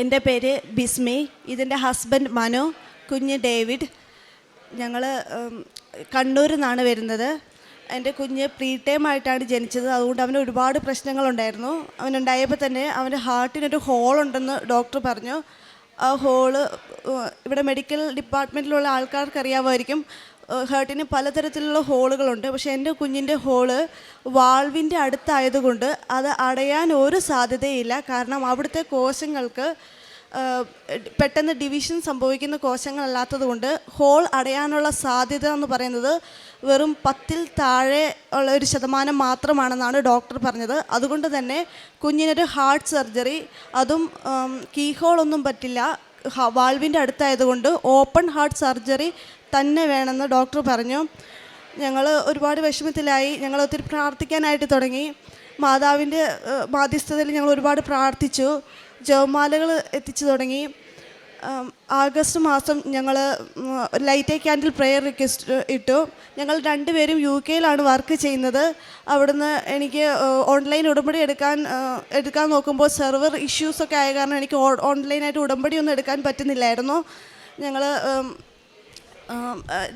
എന്റെ പേര് ബിസ്മി ഇതിന്റെ ഹസ്ബൻഡ് മനു കുഞ്ഞ് ഡേവിഡ്. ഞങ്ങൾ കണ്ണൂരിൽ നിന്നാണ് വരുന്നത്. എന്റെ കുഞ്ഞ് പ്രീ ടൈം ആയിട്ടാണ് ജനിച്ചത്. അതുകൊണ്ട് അവന് ഒരുപാട് പ്രശ്നങ്ങളുണ്ടായിരുന്നു. അവനുണ്ടായപ്പോൾ തന്നെ അവന്റെ ഹാർട്ടിനൊരു ഹോളുണ്ടെന്ന് ഡോക്ടർ പറഞ്ഞു. ആ ഹോൾ ഇവിടെ മെഡിക്കൽ ഡിപ്പാർട്ട്മെന്റിലുള്ള ആൾക്കാർക്ക് അറിയാമായിരിക്കും ഹേർട്ടിന് പലതരത്തിലുള്ള ഹോളുകളുണ്ട്. പക്ഷേ എന്റെ കുഞ്ഞിന്റെ ഹോൾ വാൾവിന്റെ അടുത്തായതുകൊണ്ട് അത് അടയാൻ ഒരു സാധ്യതയില്ല. കാരണം അവിടുത്തെ കോശങ്ങൾക്ക് പെട്ടെന്ന് ഡിവിഷൻ സംഭവിക്കുന്ന കോശങ്ങളല്ലാത്തത് കൊണ്ട് ഹോൾ അടയാനുള്ള സാധ്യത എന്ന് പറയുന്നത് വെറും പത്തിൽ താഴെ ഉള്ള ഒരു ശതമാനം മാത്രമാണെന്നാണ് ഡോക്ടർ പറഞ്ഞത്. അതുകൊണ്ട് തന്നെ കുഞ്ഞിനൊരു ഹാർട്ട് സർജറി അതും കീ ഹോളൊന്നും പറ്റില്ല. വാൾവിന്റെ അടുത്തായതുകൊണ്ട് ഓപ്പൺ ഹാർട്ട് സർജറി തന്നെ വേണമെന്ന് ഡോക്ടർ പറഞ്ഞു. ഞങ്ങൾ ഒരുപാട് വിഷമത്തിലായി. ഞങ്ങൾ ഒത്തിരി പ്രാർത്ഥിക്കാനായിട്ട് തുടങ്ങി. മാതാവിന്റെ മാധ്യസ്ഥതയിൽ ഞങ്ങൾ ഒരുപാട് പ്രാർത്ഥിച്ചു. ജവമാലകൾ എത്തിച്ചു തുടങ്ങി. ആഗസ്റ്റ് മാസം ഞങ്ങൾ light a candle prayer request ഇട്ടു. ഞങ്ങൾ രണ്ടുപേരും യു കെയിലാണ് വർക്ക് ചെയ്യുന്നത്. അവിടുന്ന് എനിക്ക് ഓൺലൈൻ ഉടമ്പടി എടുക്കാൻ എടുക്കാൻ നോക്കുമ്പോൾ സെർവർ ഇഷ്യൂസൊക്കെ ആയ കാരണം എനിക്ക് ഓൺലൈനായിട്ട് ഉടമ്പടി ഒന്നും എടുക്കാൻ പറ്റുന്നില്ലായിരുന്നു. ഞങ്ങൾ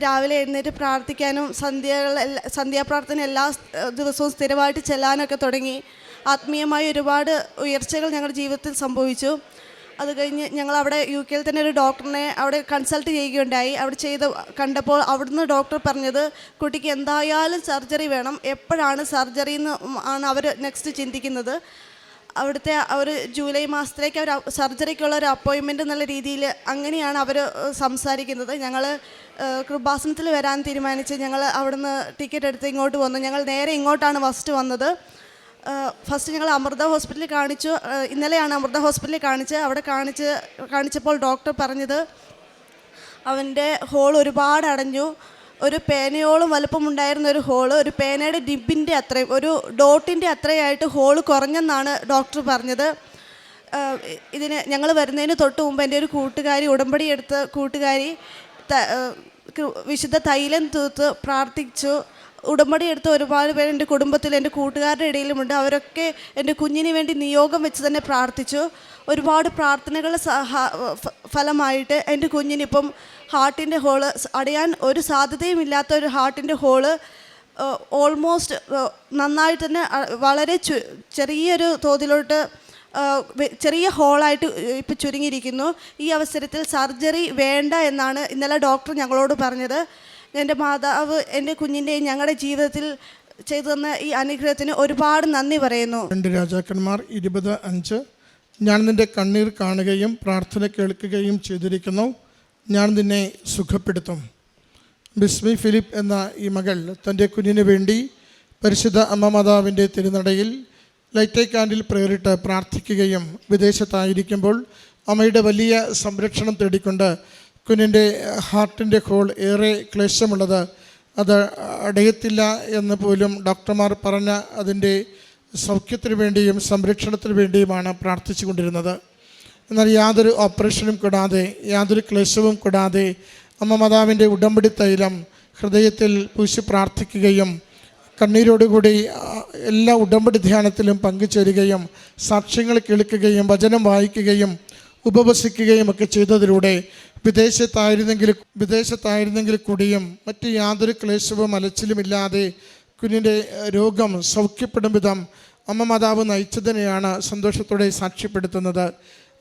രാവിലെ എഴുന്നേറ്റ് പ്രാർത്ഥിക്കാനും സന്ധ്യകൾ സന്ധ്യാപ്രാർത്ഥന എല്ലാ ദിവസവും സ്ഥിരമായിട്ട് ചെല്ലാനൊക്കെ തുടങ്ങി. ആത്മീയമായ ഒരുപാട് ഉയർച്ചകൾ ഞങ്ങളുടെ ജീവിതത്തിൽ സംഭവിച്ചു. അത് കഴിഞ്ഞ് ഞങ്ങൾ അവിടെ യു കെയിൽ തന്നെ ഒരു ഡോക്ടറിനെ അവിടെ കൺസൾട്ട് ചെയ്യുകയുണ്ടായി. അവിടെ ചെയ്ത് കണ്ടപ്പോൾ അവിടുന്ന് ഡോക്ടർ പറഞ്ഞത് കുട്ടിക്ക് എന്തായാലും സർജറി വേണം. എപ്പോഴാണ് സർജറി എന്ന് ആണ് അവർ നെക്സ്റ്റ് ചിന്തിക്കുന്നത്. അവിടുത്തെ അവർ ജൂലൈ മാസത്തിലേക്ക് അവർ സർജറിക്കുള്ള ഒരു അപ്പോയിൻമെന്റ് എന്നുള്ള രീതിയിൽ അങ്ങനെയാണ് അവർ സംസാരിക്കുന്നത്. ഞങ്ങൾ കൃപാസനത്തിൽ വരാൻ തീരുമാനിച്ച് ഞങ്ങൾ അവിടുന്ന് ടിക്കറ്റ് എടുത്ത് ഇങ്ങോട്ട് വന്നു. ഞങ്ങൾ നേരെ ഇങ്ങോട്ടാണ് ഫസ്റ്റ് വന്നത്. ഫസ്റ്റ് ഞങ്ങൾ അമൃത ഹോസ്പിറ്റലിൽ കാണിച്ചു. ഇന്നലെയാണ് അമൃത ഹോസ്പിറ്റലിൽ കാണിച്ച് അവിടെ കാണിച്ച് കാണിച്ചപ്പോൾ ഡോക്ടർ പറഞ്ഞത് അവന്റെ ഹോൾ ഒരുപാട് അടഞ്ഞു. ഒരു പേനയോളം വലുപ്പമുണ്ടായിരുന്ന ഒരു ഹോൾ ഒരു പേനയുടെ ഡിബിന്റെ അത്രയും ഒരു ഡോട്ടിന്റെ അത്രയായിട്ട് ഹോൾ കുറഞ്ഞെന്നാണ് ഡോക്ടർ പറഞ്ഞത്. ഇതിന് ഞങ്ങൾ വരുന്നതിന് തൊട്ട് മുമ്പ് എന്റെ ഒരു കൂട്ടുകാരി ഉടമ്പടി എടുത്ത കൂട്ടുകാരി വിശുദ്ധ തൈലം തൂത്ത് പ്രാർത്ഥിച്ചു. ഉടമ്പടി എടുത്ത ഒരുപാട് പേര് എന്റെ കുടുംബത്തിൽ എന്റെ കൂട്ടുകാരുടെ ഇടയിലുമുണ്ട്. അവരൊക്കെ എന്റെ കുഞ്ഞിന് വേണ്ടി നിയോഗം വെച്ച് തന്നെ പ്രാർത്ഥിച്ചു. ഒരുപാട് പ്രാർത്ഥനകൾ സഹ- ഫലമായിട്ട് എന്റെ കുഞ്ഞിനിപ്പം ഹാർട്ടിന്റെ ഹോൾ അടയാൻ ഒരു സാധ്യതയും ഇല്ലാത്ത ഒരു ഹാർട്ടിന്റെ ഹോൾ ഓൾമോസ്റ്റ് നന്നായിട്ട് തന്നെ വളരെ ചെറിയൊരു തോതിലോട്ട് ചെറിയ ഹോളായിട്ട് ഇപ്പം ചുരുങ്ങിയിരിക്കുന്നു. ഈ അവസരത്തിൽ സർജറി വേണ്ട എന്നാണ് ഇന്നലെ ഡോക്ടർ ഞങ്ങളോട് പറഞ്ഞത്. എന്റെ മാതാവ് എന്റെ കുഞ്ഞിന്റെയും ഞങ്ങളുടെ ജീവിതത്തിൽ ചെയ്തു തന്ന ഈ അനുഗ്രഹത്തിന് ഒരുപാട് നന്ദി പറയുന്നു. രണ്ട് രാജാക്കന്മാർ ഇരുപത് അഞ്ച്. ഞാൻ നിന്റെ കണ്ണീർ കാണുകയും പ്രാർത്ഥന കേൾക്കുകയും ചെയ്തിരിക്കുന്നു. ഞാൻ നിന്നെ സുഖപ്പെടുത്തും. ബിസ്മി ഫിലിപ്പ് എന്ന ഈ മകൾ തന്റെ കുഞ്ഞിന് വേണ്ടി പരിശുദ്ധ അമ്മ മാതാവിന്റെ തിരുനടയിൽ ലൈറ്റ് കാൻഡിൽ പ്രേറിട്ട് പ്രാർത്ഥിക്കുകയും വിദേശത്തായിരിക്കുമ്പോൾ അമ്മയുടെ വലിയ സംരക്ഷണം തേടിക്കൊണ്ട് കുഞ്ഞിന്റെ ഹാർട്ടിന്റെ ഹോൾ ഏറെ ക്ലേശമുള്ളത് അത് അടയത്തില്ല എന്ന് പോലും ഡോക്ടർമാർ പറഞ്ഞ അതിന്റെ സൗഖ്യത്തിന് വേണ്ടിയും സംരക്ഷണത്തിന് വേണ്ടിയുമാണ് പ്രാർത്ഥിച്ചു കൊണ്ടിരുന്നത് എന്നാൽ യാതൊരു ഓപ്പറേഷനും കൂടാതെ യാതൊരു ക്ലേശവും കൂടാതെ അമ്മ മാതാവിന്റെ ഉടമ്പടി തൈലം ഹൃദയത്തിൽ പൂശി പ്രാർത്ഥിക്കുകയും കണ്ണീരോടുകൂടി എല്ലാ ഉടമ്പടി ധ്യാനത്തിലും പങ്കുചേരുകയും സാക്ഷ്യങ്ങൾ കേൾക്കുകയും വചനം വായിക്കുകയും ഉപവസിക്കുകയും ഒക്കെ ചെയ്തതിലൂടെ വിദേശത്തായിരുന്നെങ്കിൽ വിദേശത്തായിരുന്നെങ്കിൽ കൂടിയും മറ്റ് യാതൊരു ക്ലേശവും അലച്ചിലുമില്ലാതെ കുഞ്ഞിന്റെ രോഗം സൗഖ്യപ്പെടും വിധം അമ്മ മാതാവ് നയിച്ചതിനെയാണ് സന്തോഷത്തോടെ സാക്ഷ്യപ്പെടുത്തുന്നത്.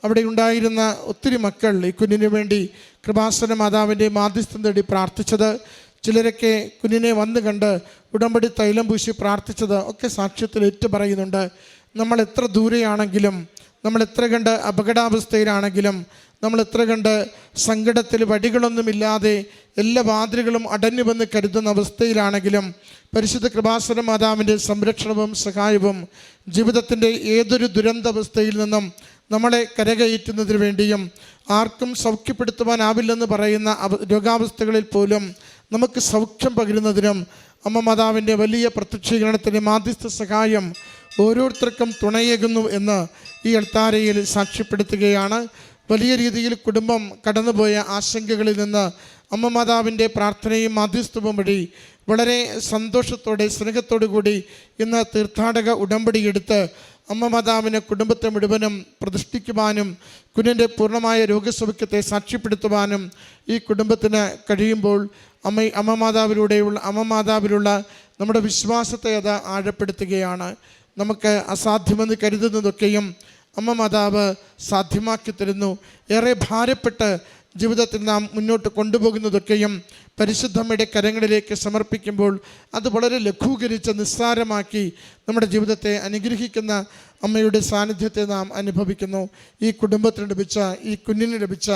അവിടെ ഉണ്ടായിരുന്ന ഒത്തിരി മക്കൾ ഈ കുഞ്ഞിനു വേണ്ടി കൃപാസന മാതാവിന്റെ മാധ്യസ്ഥം തേടി പ്രാർത്ഥിച്ചത് ചിലരൊക്കെ കുഞ്ഞിനെ വന്നു കണ്ട് ഉടമ്പടി തൈലം പൂശി പ്രാർത്ഥിച്ചത് ഒക്കെ സാക്ഷ്യത്തിൽ ഏറ്റു പറയുന്നുണ്ട് നമ്മൾ എത്ര ദൂരെയാണെങ്കിലും നമ്മൾ എത്ര കണ്ട് അപകടാവസ്ഥയിലാണെങ്കിലും നമ്മൾ എത്ര കണ്ട് സങ്കടത്തിൽ വടികളൊന്നുമില്ലാതെ എല്ലാ വാതിലുകളും അടഞ്ഞു വന്ന് കരുതുന്ന അവസ്ഥയിലാണെങ്കിലും പരിശുദ്ധ കൃപാസന മാതാവിന്റെ സംരക്ഷണവും സഹായവും ജീവിതത്തിന്റെ ഏതൊരു ദുരന്താവസ്ഥയിൽ നിന്നും നമ്മളെ കരകയറ്റുന്നതിന് വേണ്ടിയും ആർക്കും സൗഖ്യപ്പെടുത്തുവാനാവില്ലെന്ന് പറയുന്ന രോഗാവസ്ഥകളിൽ പോലും നമുക്ക് സൗഖ്യം പകരുന്നതിനും അമ്മ മാതാവിന്റെ വലിയ പ്രത്യക്ഷീകരണത്തിന്റെ മാധ്യസ്ഥ സഹായം ഓരോരുത്തർക്കും തുണയേകുന്നു എന്ന് ഈ എൽത്താരയിൽ സാക്ഷ്യപ്പെടുത്തുകയാണ്. വലിയ രീതിയിൽ കുടുംബം കടന്നുപോയ ആശങ്കകളിൽ നിന്ന് അമ്മ മാതാവിന്റെ പ്രാർത്ഥനയും മാധ്യസ്ഥവും വഴി വളരെ സന്തോഷത്തോടെ സ്നേഹത്തോടു കൂടി ഇന്ന് തീർത്ഥാടക ഉടമ്പടി എടുത്ത് അമ്മ മാതാവിനെ കുടുംബത്തെ മുഴുവനും പ്രതിഷ്ഠിക്കുവാനും കുഞ്ഞിന്റെ പൂർണമായ രോഗസൗഖ്യത്തെ സാക്ഷ്യപ്പെടുത്തുവാനും ഈ കുടുംബത്തിന് കഴിയുമ്പോൾ അമ്മ അമ്മ മാതാവിലൂടെയുള്ള അമ്മ മാതാവിലുള്ള നമ്മുടെ വിശ്വാസത്തെ അത് ആഴപ്പെടുത്തുകയാണ്. നമുക്ക് അസാധ്യമെന്ന് കരുതുന്നതൊക്കെയും അമ്മ മാതാവ് സാധ്യമാക്കി തരുന്നു. ഏറെ ഭാരപ്പെട്ട് ജീവിതത്തിൽ നാം മുന്നോട്ട് കൊണ്ടുപോകുന്നതൊക്കെയും പരിശുദ്ധമ്മയുടെ കരങ്ങളിലേക്ക് സമർപ്പിക്കുമ്പോൾ അത് വളരെ ലഘൂകരിച്ച് നിസ്സാരമാക്കി നമ്മുടെ ജീവിതത്തെ അനുഗ്രഹിക്കുന്ന അമ്മയുടെ സാന്നിധ്യത്തെ നാം അനുഭവിക്കുന്നു. ഈ കുടുംബത്തിന് ലഭിച്ച ഈ കുഞ്ഞിന് ലഭിച്ച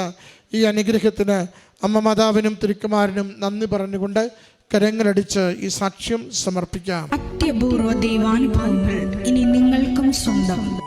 ഈ അനുഗ്രഹത്തിന് അമ്മ മാതാവിനും തിരുക്കുമാരനും നന്ദി പറഞ്ഞുകൊണ്ട് കരങ്ങളടിച്ച് ഈ സാക്ഷ്യം സമർപ്പിക്കാം. അത്യപൂർവ ദൈവാനുഭവങ്ങൾ ഇനി നിങ്ങൾക്കും സ്വന്തം.